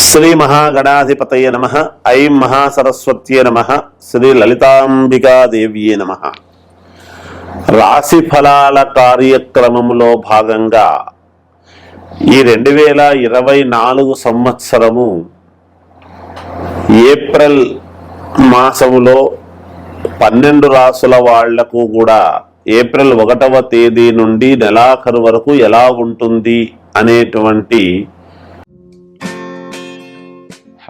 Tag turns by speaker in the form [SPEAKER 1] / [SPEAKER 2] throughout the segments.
[SPEAKER 1] శ్రీ మహాగణాధిపతయ నమ. ఐం మహాసరస్వత్యే నమ. శ్రీ లలితాంబికాదేవ్యే నమ. రాశి ఫలాల కార్యక్రమంలో భాగంగా ఈ రెండు వేల ఇరవై నాలుగు సంవత్సరము ఏప్రిల్ మాసములో పన్నెండు రాసుల వాళ్ళకు కూడా ఏప్రిల్ ఒకటవ తేదీ నుండి నెలాఖరు వరకు ఎలా ఉంటుంది అనేటువంటి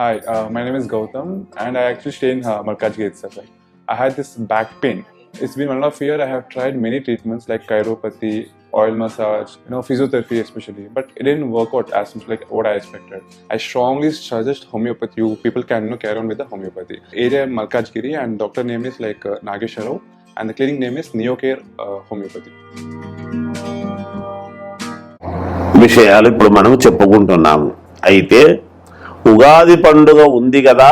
[SPEAKER 2] Hi, uh, my name is Gautam, and I actually stay in uh, Malkajgiri itself. Right? I had this back pain. It's been one and a half year. I have tried many treatments like chiropathy, oil massage, you know, physiotherapy especially, but it didn't work out as much like what I expected. I strongly suggest homeopathy. You people can you know, carry on with the homeopathy. Area Malkajgiri, and doctor name is like uh, Nagesharov, and the clinic name is Neocare uh, Homeopathy.
[SPEAKER 1] విషయాలు ఇప్పుడు మనం చెప్పుకుంటున్నాము అయితే ఉగాది పండుగ ఉంది కదా.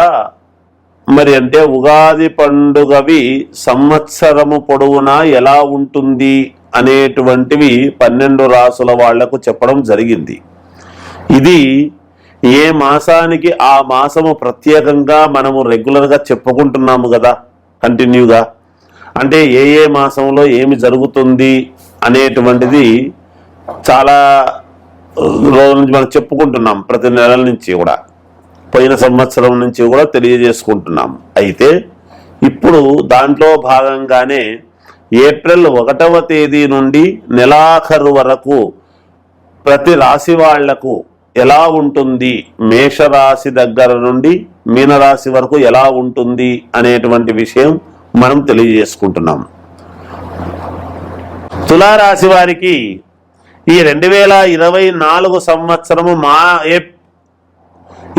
[SPEAKER 1] మరి అంటే ఉగాది పండుగవి సంవత్సరము పొడవునా ఎలా ఉంటుంది అనేటువంటివి పన్నెండు రాసుల వాళ్ళకు చెప్పడం జరిగింది. ఇది ఏ మాసానికి ఆ మాసము ప్రత్యేకంగా మనము రెగ్యులర్గా చెప్పుకుంటున్నాము కదా కంటిన్యూగా. అంటే ఏ ఏ మాసంలో ఏమి జరుగుతుంది అనేటువంటిది చాలా రోజుల నుంచి మనం చెప్పుకుంటున్నాం ప్రతి నెల నుంచి కూడా. పోయిన సంవత్సరం నుంచి కూడా తెలియజేసుకుంటున్నాం. అయితే ఇప్పుడు దాంట్లో భాగంగానే ఏప్రిల్ ఒకటవ తేదీ నుండి నెలాఖరు వరకు ప్రతి రాశి వాళ్ళకు ఎలా ఉంటుంది? మేషరాశి దగ్గర నుండి మీనరాశి వరకు ఎలా ఉంటుంది? అనేటువంటి విషయం మనం తెలియజేసుకుంటున్నాం. తులారాశి వారికి ఈ రెండు వేల ఇరవై నాలుగు సంవత్సరము మా ఏ-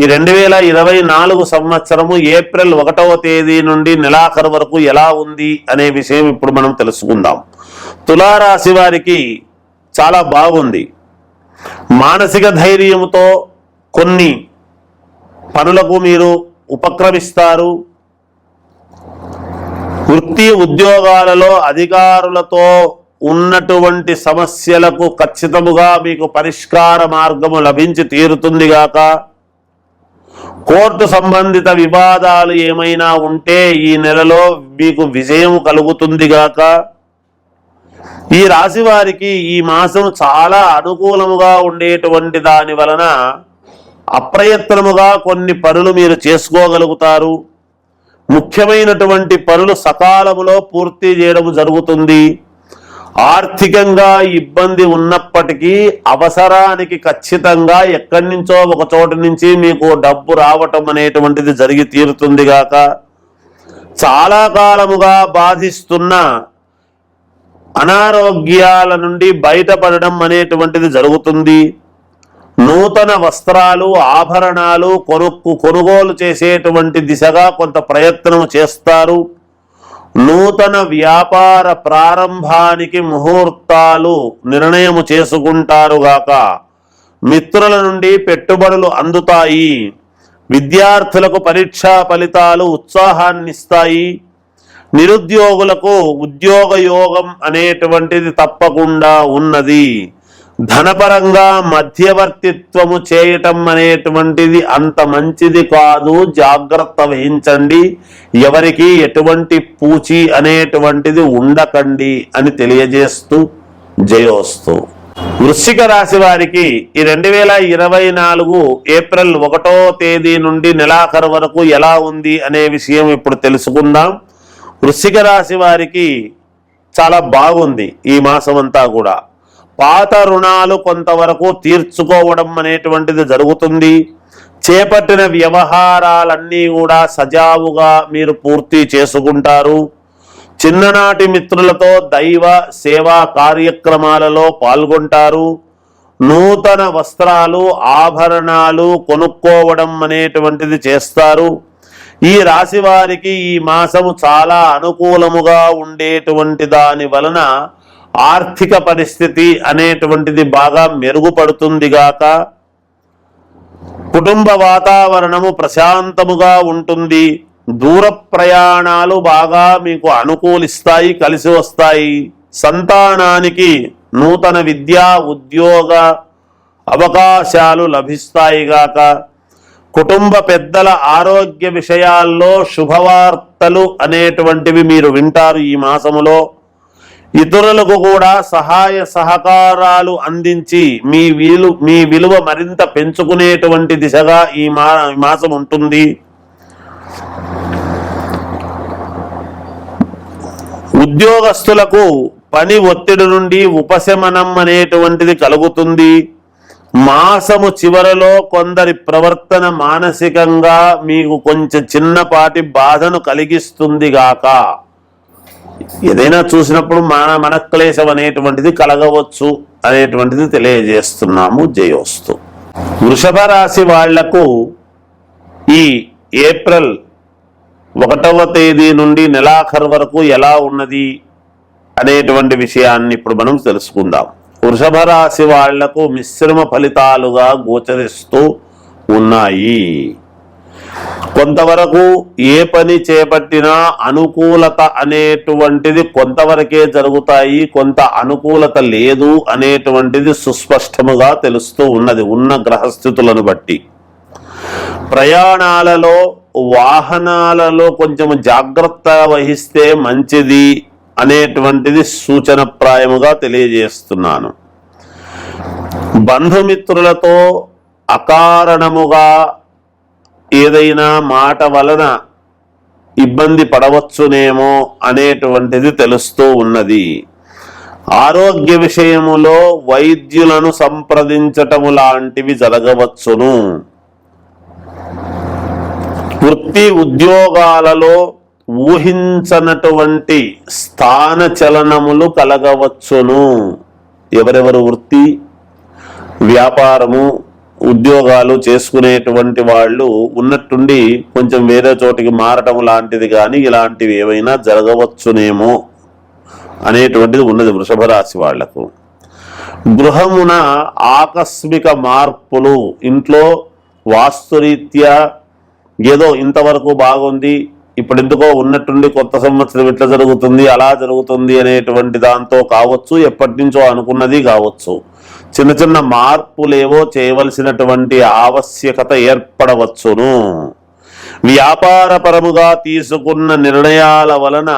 [SPEAKER 1] ఈ రెండు వేల ఇరవై నాలుగు సంవత్సరము ఏప్రిల్ ఒకటవ తేదీ నుండి నెలాఖరు వరకు ఎలా ఉంది అనే విషయం ఇప్పుడు మనం తెలుసుకుందాం. తులారాశి వారికి చాలా బాగుంది. మానసిక ధైర్యంతో కొన్ని పనులకు మీరు ఉపక్రమిస్తారు. వృత్తి ఉద్యోగాలలో అధికారులతో ఉన్నటువంటి సమస్యలకు ఖచ్చితముగా మీకు పరిష్కార మార్గము లభించి తీరుతుందిగాక కోర్టు సంబంధిత వివాదాలు ఏమైనా ఉంటే ఈ నెలలో మీకు విజయం కలుగుతుంది గాక. ఈ రాశి వారికి ఈ మాసం చాలా అనుకూలముగా ఉండేటువంటి దాని వలన అప్రయత్నముగా కొన్ని పనులు మీరు చేసుకోగలుగుతారు. ముఖ్యమైనటువంటి పనులు సకాలములో పూర్తి చేయడం జరుగుతుంది. ఆర్థికంగా ఇబ్బంది ఉన్నప్పటికీ అవసరానికి ఖచ్చితంగా ఎక్కడి నుంచో ఒక చోటు నుంచి మీకు డబ్బు రావటం అనేటువంటిది జరిగి తీరుతుంది గాక. చాలా కాలముగా బాధిస్తున్న అనారోగ్యాల నుండి బయటపడడం అనేటువంటిది జరుగుతుంది. నూతన వస్త్రాలు ఆభరణాలు కొనుక్కు కొనుగోలు చేసేటువంటి దిశగా కొంత ప్రయత్నం చేస్తారు. నూతన వ్యాపార ప్రారంభానికి ముహూర్తాలు నిర్ణయము చేసుకుంటారు గాక. మిత్రుల నుండి పెట్టుబడులు అందుతాయి. విద్యార్థులకు పరీక్షా ఫలితాలు ఉత్సాహాన్నిస్తాయి. నిరుద్యోగులకు ఉద్యోగ యోగం అనేటువంటిది తప్పకుండా ఉన్నది. ధనపరంగా మధ్యవర్తిత్వము చేయటం అనేటువంటిది అంత మంచిది కాదు. జాగ్రత్త వహించండి. ఎవరికి ఎటువంటి పూచి అనేటువంటిది ఉండకండి అని తెలియజేస్తూ జయోస్తు. వృశ్చిక రాశి వారికి ఈ రెండు వేల ఇరవై నాలుగు ఏప్రిల్ ఒకటో తేదీ నుండి నెలాఖరు వరకు ఎలా ఉంది అనే విషయం ఇప్పుడు తెలుసుకుందాం. వృశ్చిక రాశి వారికి చాలా బాగుంది ఈ మాసం అంతా కూడా. పాత రుణాలు కొంతవరకు తీర్చుకోవడం అనేటువంటిది జరుగుతుంది. చేపట్టిన వ్యవహారాలన్నీ కూడా సజావుగా మీరు పూర్తి చేసుకుంటారు. చిన్ననాటి మిత్రులతో దైవ సేవా కార్యక్రమాలలో పాల్గొంటారు. నూతన వస్త్రాలు ఆభరణాలు కొనుక్కోవడం అనేటువంటిది చేస్తారు. ఈ రాశి వారికి ఈ మాసము చాలా అనుకూలముగా ఉండేటువంటి దాని వలన ఆర్థిక పరిస్థితి అనేటువంటిది బాగా మెరుగుపడుతుంది గాక కుటుంబ వాతావరణము ప్రశాంతముగా ఉంటుంది. దూర ప్రయాణాలు బాగా మీకు అనుకూలిస్తాయి కలిసి వస్తాయి. సంతానానికి నూతన విద్యా ఉద్యోగ అవకాశాలు లభిస్తాయి గాక కుటుంబ పెద్దల ఆరోగ్య విషయాల్లో శుభవార్తలు అనేటువంటివి మీరు వింటారు ఈ మాసములో. ఇతరులకు కూడా సహాయ సహకారాలు అందించి మీ విలు మీ విలువ మరింత పెంచుకునేటువంటి దిశగా ఈ మా మాసం ఉంటుంది. ఉద్యోగస్తులకు పని ఒత్తిడి నుండి ఉపశమనం అనేటువంటిది కలుగుతుంది. మాసము చివరలో కొందరి ప్రవర్తన మానసికంగా మీకు కొంచెం చిన్నపాటి బాధను కలిగిస్తుంది గాక. ఏదైనా చూసినప్పుడు మన మనక్లేశం అనేటువంటిది కలగవచ్చు అనేటువంటిది తెలియజేస్తున్నాము జయోస్తు. వృషభ రాశి వాళ్ళకు ఈ ఏప్రిల్ ఒకటవ తేదీ నుండి నెలాఖరు వరకు ఎలా ఉన్నది అనేటువంటి విషయాన్ని ఇప్పుడు మనం తెలుసుకుందాం. వృషభ రాశి వాళ్ళకు మిశ్రమ ఫలితాలుగా గోచరిస్తూ ఉన్నాయి. కొంతవరకు ఏ పని చేపట్టినా అనుకూలత అనేటువంటిది కొంతవరకే జరుగుతాయి కొంత అనుకూలత లేదు అనేటువంటిది సుస్పష్టముగా తెలుస్తూ ఉన్నది ఉన్న గ్రహస్థితులను బట్టి. ప్రయాణాలలో వాహనాలలో కొంచెం జాగ్రత్త వహిస్తే మంచిది అనేటువంటిది సూచనప్రాయముగా తెలియజేస్తున్నాను. బంధుమిత్రులతో అకారణముగా ఏదైనా మాట వలన ఇబ్బంది పడవచ్చునేమో అనేటువంటిది తెలుస్తూ ఉన్నది. ఆరోగ్య విషయములో వైద్యులను సంప్రదించటము లాంటివి జరగవచ్చును. వృత్తి ఉద్యోగాలలో ఊహించనటువంటి స్థాన చలనములు కలగవచ్చును. ఎవరెవరు వృత్తి? వ్యాపారము ఉద్యోగాలు చేసుకునేటువంటి వాళ్ళు ఉన్నట్టుండి కొంచెం వేరే చోటికి మారటం లాంటిది కానీ ఇలాంటివి ఏవైనా జరగవచ్చునేమో అనేటువంటిది ఉన్నది వృషభ రాశి వాళ్ళకు. గృహమున ఆకస్మిక మార్పులు ఇంట్లో వాస్తురీత్యా ఏదో ఇంతవరకు బాగుంది ఇప్పుడు ఎందుకో ఉన్నట్టుండి కొత్త సంవత్సరం ఇట్లా జరుగుతుంది అలా జరుగుతుంది అనేటువంటి దాంతో కావచ్చు ఎప్పటి నుంచో అనుకున్నది కావచ్చు. చిన్న చిన్న మార్పులేవో చేయవలసినటువంటి ఆవశ్యకత ఏర్పడవచ్చును. వ్యాపారపరముగా తీసుకున్న నిర్ణయాల వలన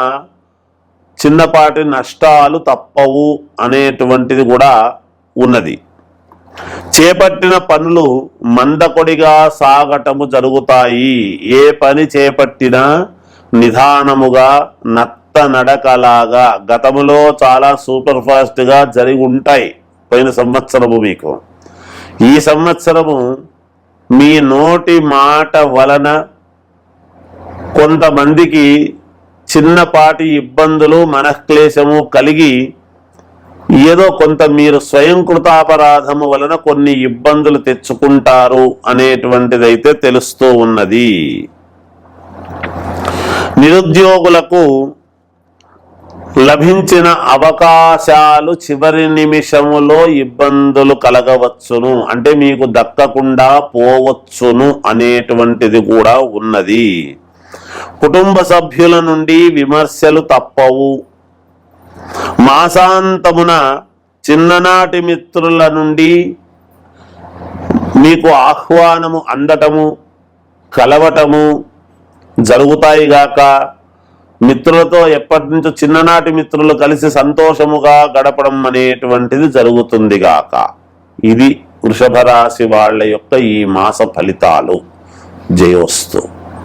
[SPEAKER 1] చిన్నపాటి నష్టాలు తప్పవు అనేటువంటిది కూడా ఉన్నది. చేపట్టిన పనులు మందకొడిగా సాగటము జరుగుతాయి. ఏ పని చేపట్టినా నిదానముగా నత్త నడకలాగా గతములో చాలా సూపర్ ఫాస్ట్గా జరిగి ఉంటాయి పోయిన సంవత్సరము మీకు. ఈ సంవత్సరము మీ నోటి మాట వలన కొంతమందికి చిన్నపాటి ఇబ్బందులు మనఃక్లేశము కలిగి ఏదో కొంత మీరు స్వయంకృతాపరాధము వలన కొన్ని ఇబ్బందులు తెచ్చుకుంటారు అనేటువంటిదైతే తెలుస్తూ ఉన్నది. నిరుద్యోగులకు లభించిన అవకాశాలు చివరి నిమిషములో ఇబ్బందులు కలగవచ్చును అంటే మీకు దక్కకుండా పోవచ్చును అనేటువంటిది కూడా ఉన్నది. కుటుంబ సభ్యుల నుండి విమర్శలు తప్పవు. మాసాంతమున చిన్ననాటి మిత్రుల నుండి మీకు ఆహ్వానము అందటము కలవటము జరుగుతాయి గాక. మిత్రులతో ఎప్పటి నుంచో చిన్ననాటి మిత్రులు కలిసి సంతోషముగా గడపడం అనేటువంటిది జరుగుతుంది గాక. ఇది వృషభ రాశి వాళ్ళ యొక్క ఈ మాస ఫలితాలు. జయోస్తు.